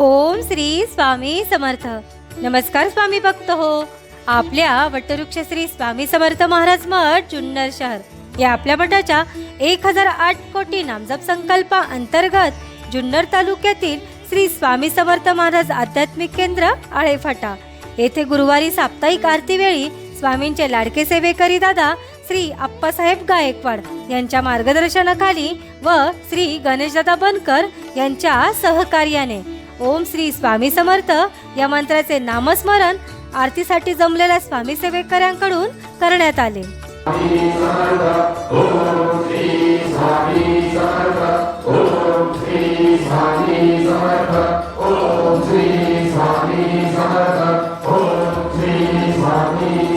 ओम श्री स्वामी समर्थ. नमस्कार स्वामी भक्त हो. आपल्या वटवृक्ष श्री स्वामी समर्थ महाराज मठ जुन्नर शहर. या आपल्या मठाच्या एक हजार आठ कोटी नामजप संकल्पा अंतर्गत जुन्नर तालुक्यातील श्री स्वामी समर्थ महाराज आध्यात्मिक केंद्र आळेफाटा. येथे गुरुवारी साप्ताहिक आरती वेळी स्वामींचे लाडके सेवेकरी दादा श्री आप्पासाहेब गायकवाड यांच्या मार्गदर्शनाखाली व श्री गणेशदादा बनकर यांच्या सहकार्याने ओम श्री स्वामी समर्थ. या मंत्राचे नामस्मरण आरतीसाठी जमलेल्या स्वामी सेवेकऱ्यांकडून करण्यात आले. श्री स्वामी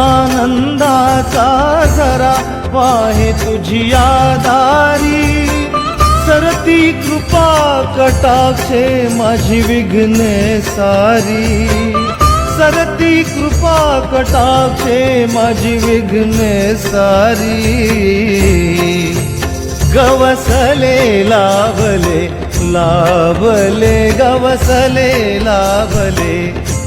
आनंदाचा जरा वाहे तुझी आधारी सरती कृपा कटाक्षे माझी विघ्ने सारी. सरती कृपा कटाक्षे माझी विघ्ने सारी. गवसले लाभले लाभले गवसले लाभले